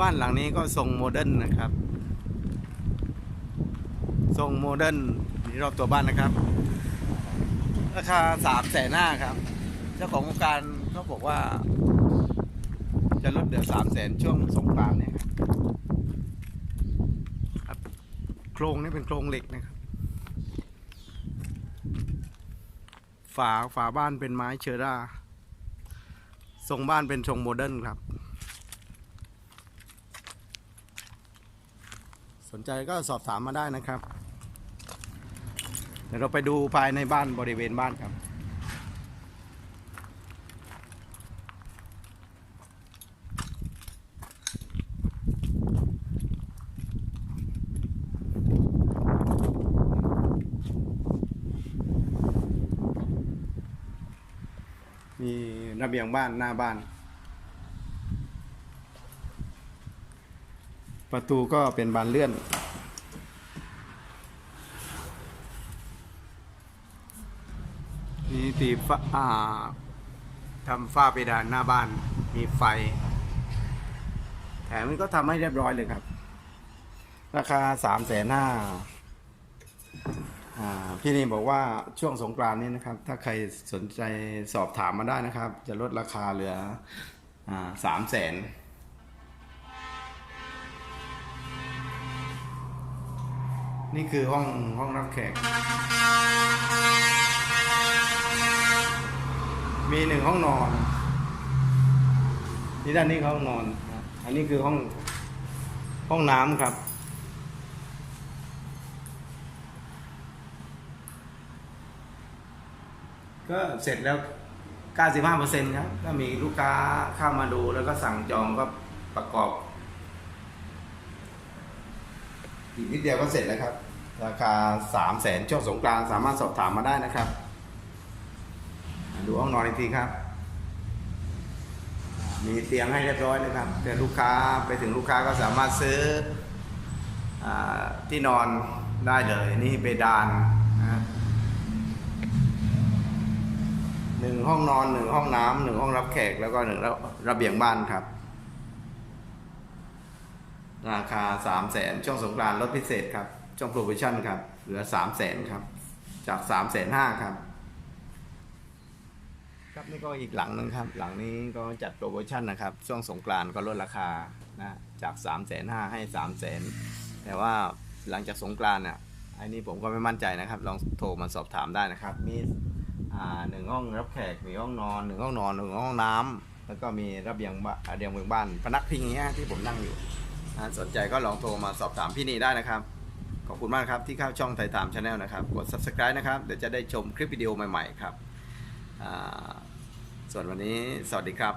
บ้านหลังนี้ก็ทรงโมเดิร์นนะครับ ทรงโมเดิร์นนี่รอบตัวบ้านนะครับ ราคาสามแสนห้าครับ เจ้าของโครงการเขาบอกว่า จะลดเหลือสามแสนช่วงสงกรานต์เนี่ยครับโครงนี่เป็นโครงเหล็กนะครับ ฝาฝาบ้านเป็นไม้เชอร่าทรงบ้านเป็นทรงโมเดิร์นครับ นใจก็สอบถามมาได้นะครับ เดี๋ยวเราไปดูภายในบ้านบริเวณบ้านครับมีระเบียงบ้านหน้าบ้าน ประตูก็เป็นบานเลื่อนมีตีฟ้าอ่าทำฝ้าเพดานหน้าบ้านมีไฟ แถมมันก็ทำให้เรียบร้อยเลยครับ ราคาสามแสนห้าพี่นี่บอกว่าช่วงสงกรานนี้นะครับ ถ้าใครสนใจสอบถามมาได้นะครับ จะลดราคาเหลือสามแสน นี่คือห้องห้องรับแขก มีหนึ่งห้องนอนนี่ด้านนี้คือห้องนอน อันนี้คือห้องห้องน้ำครับ ก็เสร็จแล้ว 95%ครับ ก็มีลูกค้าเข้ามาดูแล้วก็สั่งจองก็ประกอบ อีกนิดเดียวก็เสร็จแล้วครับ ราคา3 0 0แสนช่วงสงกรานสามารถสอบถามมาได้นะครับ ดูห้องนอนอีกทีครับ มีเตียงให้เรียบร้อยนะครับ แต่ลูกค้าไปถึงลูกค้าก็สามารถซื้ออที่นอนได้เลย นี่เปดานนะหนึ่งห้องนอนหนึ่งห้องน้ำหนึ่งห้องรับแขกแล้วก็หนึ่งระระเบียงบ้านครับ ราคา 3 0 0แสนช่วงสงกรานต์ลดพิเศษครับช่วงโปรโมชั่นครับ เหลือ 3 0 0แสนครับ จาก 3 5 0 0 0ครับ ครับนี่ก็อีกหลังหนึงครับ หลังนี้ก็จัดโปรโมชั่นนะครับ ช่วงสงกรานต์ก็ลดราคานะจาก3ามแสนห้าให้3ามแสนแต่ว่าหลังจากสงกรานต์เนี่ยไอ้นี่ผมก็ไม่มั่นใจนะครับ ลองโทรมาสอบถามได้นะครับ มีอ่าหนึ่งห้องรับแขกมีห้องนอนหนึ่งห้องนอนหนึ่งห้องน้ำแล้วก็มีระเบียงบ้านระเบียงเมืองบ้านพนักพิงเงี้ยที่ผมนั่งอยู่ สนใจก็ลองโทรมาสอบถามพี่นีได้นะครับ ขอบคุณมากครับที่เข้าช่องไทยตามชาแนลนะครับ กด subscribe นะครับ เดี๋ยวจะได้ชมคลิปวิดีโอใหม่ ๆ ครับ ส่วนวันนี้สวัสดีครับ